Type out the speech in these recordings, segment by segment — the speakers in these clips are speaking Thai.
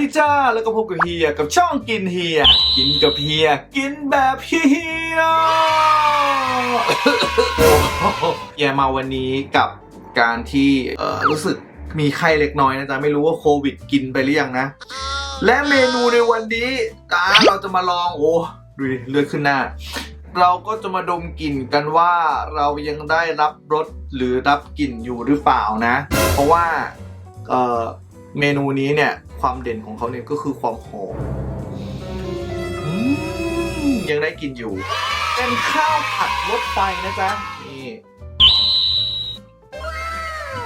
ดีจ้า แล้วก็พบกับเฮียกับช่องกินเฮีย กินกับเฮีย กินแบบเฮียเฮียมาวันนี้กับการที่เออรู้สึกมีไข้เล็กน้อยนะจ๊ะไม่รู้ว่าโควิดกินไปหรือยังนะ และเมนูในวันนี้อ่าเราจะมาลองโอ้ดูเลือดขึ้นหน้า เราก็จะมาดมกลิ่นกันว่าเรายังได้รับรสหรือรับกลิ่นอยู่หรือเปล่านะ เพราะว่าเออเมนูนี้เนี่ย ความเด่นของเขาเนี่ยก็คือความหอมอืมยังได้กลิ่นอยู่ เป็นข้าวผัดรถไฟนะจ๊ะ นี่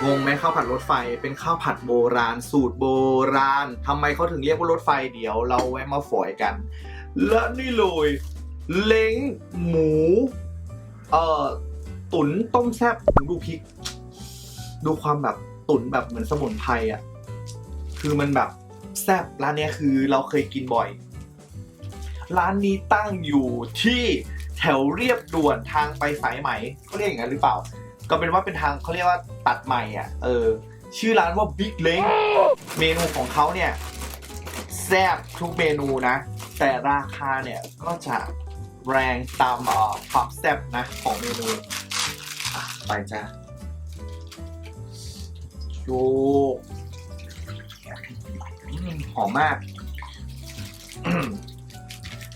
งงไหมข้าวผัดรถไฟ เป็นข้าวผัดโบราณ สูตรโบราณทำไมเขาถึงเรียกว่ารถไฟเดี๋ยวเราแวะมาฝอยกัน และนี่เลยเล้งหมู เอ่อ ตุ๋นต้มแซ่บดูพริก ดูความแบบตุ๋นแบบเหมือนสมุนไพรอะ คือมันแบบ แซ่บร้านนี้คือเราเคยกินบ่อย ร้านนี้ตั้งอยู่ที่แถวเรียบด่วนทางไปสายไหมเขาเรียกอย่างนั้นหรือเปล่า ก็เป็นว่าเป็นทางเขาเรียกว่าตัดใหม่อะเออ ชื่อร้านว่าบิ๊กเล้งเมนูของเขาเนี่ยแซ่บทุกเมนูนะ แต่ราคาเนี่ยก็จะแรงตามออความแซ่บนะของเมนูไปจ้าโย หอมมาก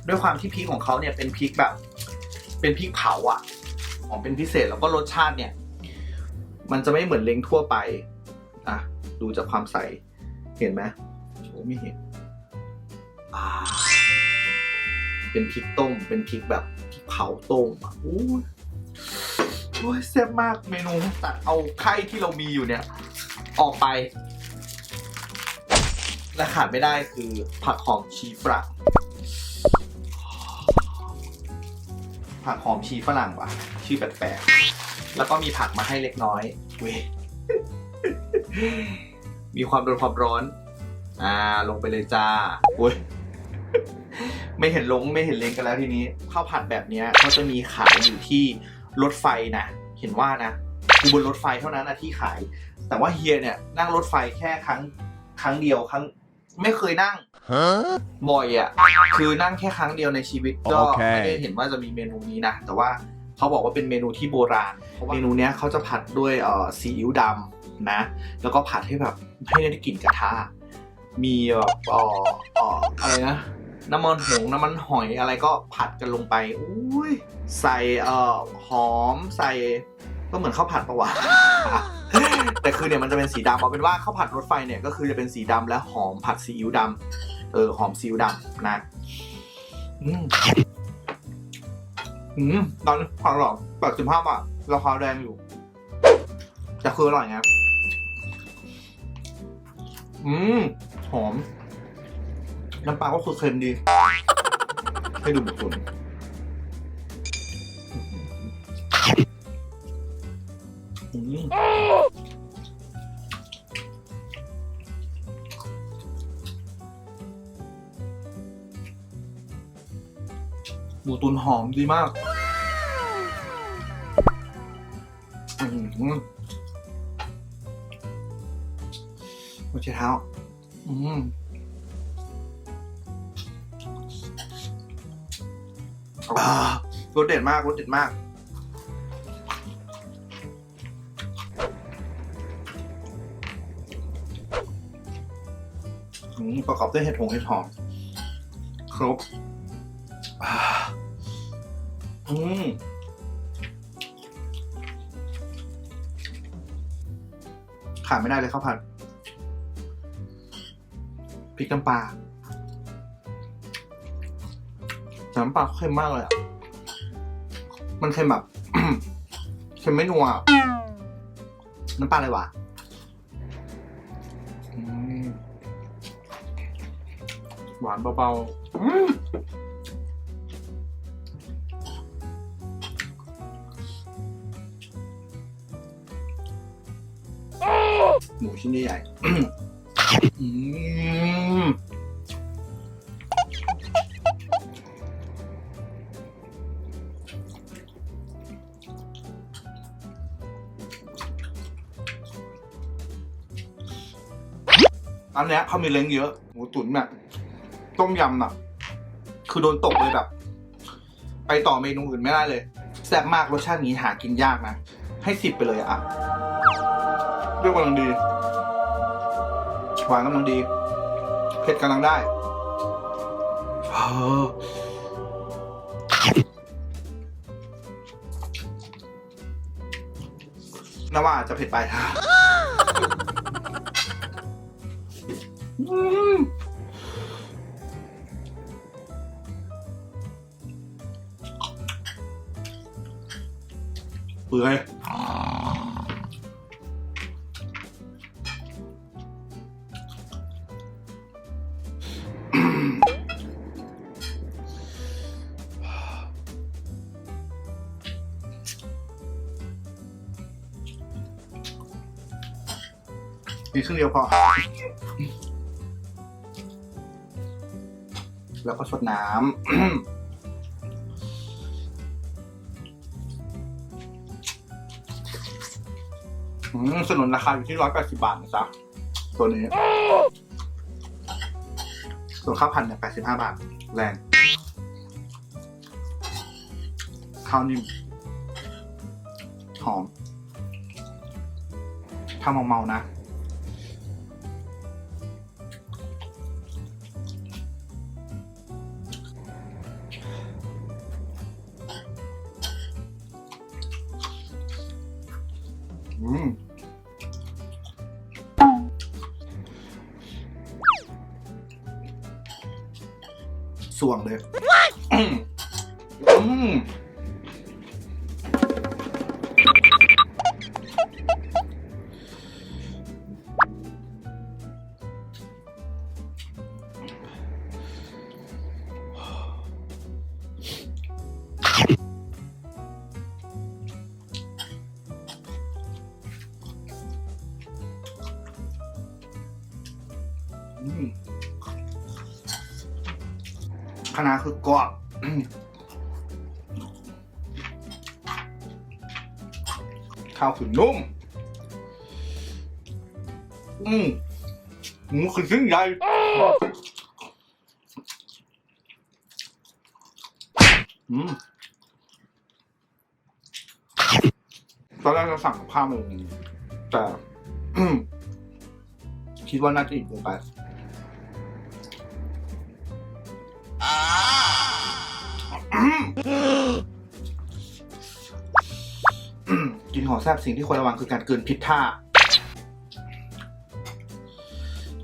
ด้วยความที่พริกของเขาเนี่ยเป็นพริกแบบ เป็นพริกเผาอะหอมเป็นพิเศษแล้วก็รสชาติเนี่ย มันจะไม่เหมือนเล้งทั่วไป อะ ดูจากความใส เห็นไหมโอ้ไม่เห็นเป็นพริกต้ม เป็นพริกแบบพริกเผาต้มอะโอ้ยโอ้ยแซ่บมากเมนูตัดเอาไข่ที่เรามีอยู่เนี่ย ออกไป และขาดไม่ได้คือผักหอมชีฝรั่ง ผักหอมชีฝรั่งว่ะ ชื่อแปลกๆ แล้วก็มีผักมาให้เล็กน้อยเว้ยมีความโดนความร้อน อ่า ลงไปเลยจ้าโอ้ยไม่เห็นลงไม่เห็นเลงกันแล้วทีนี้ข้าวผัดแบบนี้เขาจะมีขายอยู่ที่รถไฟนะ เห็นว่านะคือบนรถไฟเท่านั้นนะที่ขาย แต่ว่าเฮียเนี่ยนั่งรถไฟแค่ครั้งครั้งเดียวครั้ง ไม่เคยนั่งบ่อยอะ คือนั่งแค่ครั้งเดียวในชีวิตก็โอเค ไม่ได้เห็นว่าจะมีเมนูนี้นะ แต่ว่าเขาบอกว่าเป็นเมนูที่โบราณเพราะว่าเมนูเนี้ยเขาจะผัดด้วยเอ่อซีอิ๊วดำนะ แล้วก็ผัดให้แบบให้ได้กลิ่นกระทะมีแบบเอ่อเอ่ออะไรนะ น้ำมันหงน้ำมันหอยอะไรก็ผัดกันลงไปอุ้ยใส่เอ่อหอมใส่ ก็เหมือนข้าวผัดปะวะ แต่คือเนี่ยมันจะเป็นสีดำเอาเป็นว่าข้าวผัดรถไฟเนี่ยก็คือจะเป็นสีดำและหอมผัดซีอิ๊วดำเออหอมซีอิ๊วดำนะอืมอืมตอนนี้ผักหรอแปดสิบห้าบาทราคาแรงอยู่แต่คืออร่อยไงอืมหอม น้ำปลาก็คือเค็มดี ให้ดูบุกตุนอืม หมูตุนหอมดีมากหัวเช้เท้า อืมอ่ารสเด็ดมากรสเด็ดมาก ประกอบด้วยเห็ดหงเห็ดหอม ครบอืมขาดไม่ได้เลยข้าวผัดพริกน้ำปลาน้ำปลาเค็มมากเลยอะ มันเค็มแบบเค็มไม่นัว น้ำปลาอะไรวะ หวานเบาๆอืมหมูชิ้นใหญ่อืมอันเนี้ยเขามีเล้งเยอะ หมูตุ๋นแบบ ต้มยำอะคือโดนตกเลยแบบ ไปต่อเมนูอื่นไม่ได้เลยแซ่บมากรสชาตินี้หากินยากนะ ให้สิบไปเลยอะเรื่องกำลังดี หวานกำลังดี เผ็ดกำลังได้เออน่าว่าจจะเผ็ดไป ปื่อยมีครึ่งเดียวพอ แล้วก็สดน้ำ อืมสนุนราคาอยู่ที่ร้อยแปดสิบาทนะจ๊ะตัวนี้ ส่วนข้าวพันเนี่ยแปดสิบห้าบาท แรงข้าวนิ่มหอมถ้าเมาๆนะ สวงเลยอืม อืมอืมคณะคือกรอบข้าวคือนุ่ม อืมหมูคือชิ้นใหญ่อืมตอนแรกเราสั่งกับข้าวมาอย่างนี้แต่คิดว่าน่าจะอิ่มเกินไป กินหอแซบสิ่งที่ควรระวังคือการเกินพิษท่า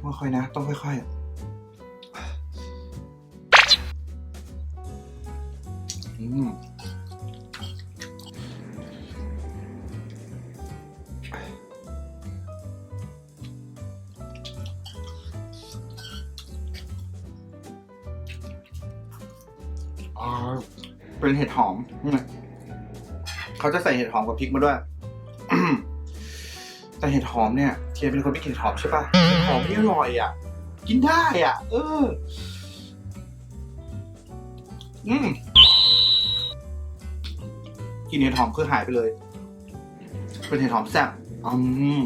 ต้องค่อยๆนะ ต้องค่อยๆอืม อ่าเป็นเห็ดหอมอืมเขาจะใส่เห็ดหอมกับพริกมาด้วย แต่เห็ดหอมเนี่ยเทียนเป็นคนไม่กินเห็ดหอมใช่ปะเห็ดหอมนี่อร่อยอะ กินได้อะ เออ อืมกินเห็ดหอมคือหายไปเลย เป็นเห็ดหอมแซ่บอืม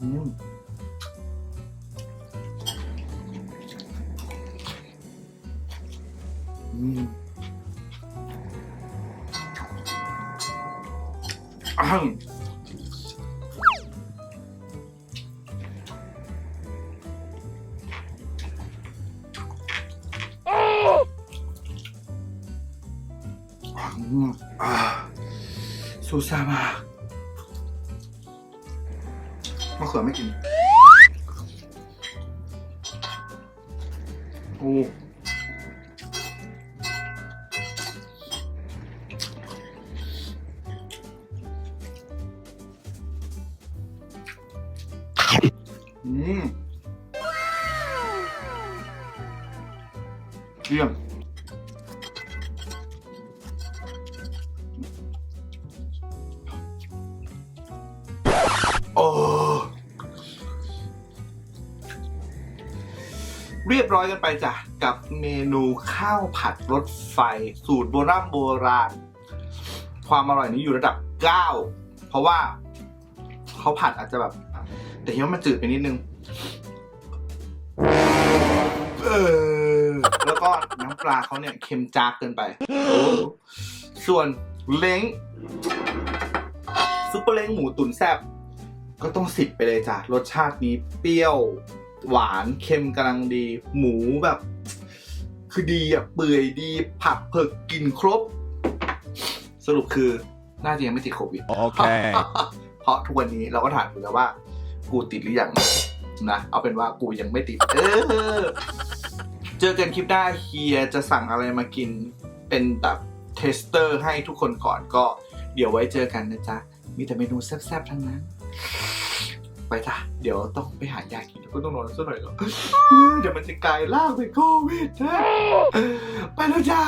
อืม อืมอ้าวอืมอ่าซูซ่ามากมะเขือไม่กิน โอ้ อืมเยี่ยมโอ้เรียบร้อยกันไปจ้ะ กับเมนูข้าวผัดรถไฟ สูตรโบราณโบราณ ความอร่อยนี้อยู่ระดับ 9 เพราะว่าเขาผัดอาจจะแบบ แต่คิดว่ามันจืดไปนิดนึงเออแล้วก็น้ำปลาเขาเนี่ยเค็มจักเกินไป ส่วนเล้งซุปเปอร์เล้งหมูตุ๋นแซ่บก็ต้องสิบไปเลยจ้ะ รสชาตินี้เปรี้ยวหวานเค็มกำลังดี หมูแบบ คือดีอะเปื่อยดีผักเผือกกินครบ สรุปคือน่าจะยังไม่ติดโควิด Okay. เพราะทุกวันนี้เราก็ถามอยู่แล้วว่า กูติดหรือยังนะ เอาเป็นว่ากูยังไม่ติด เออ เจอกันคลิปหน้าเฮียจะสั่งอะไรมากินเป็นแบบเทสเตอร์ให้ทุกคนก่อนก็เดี๋ยวไว้เจอกันนะจ๊ะ มีแต่เมนูแซ่บๆทั้งนั้น ไปจ้ะ เดี๋ยวต้องไปหายากินแล้วก็ต้องนอนซะหน่อยแล้วเดี๋ยวมันจะกลายร่างเป็นโควิดนะไปแล้วจ้า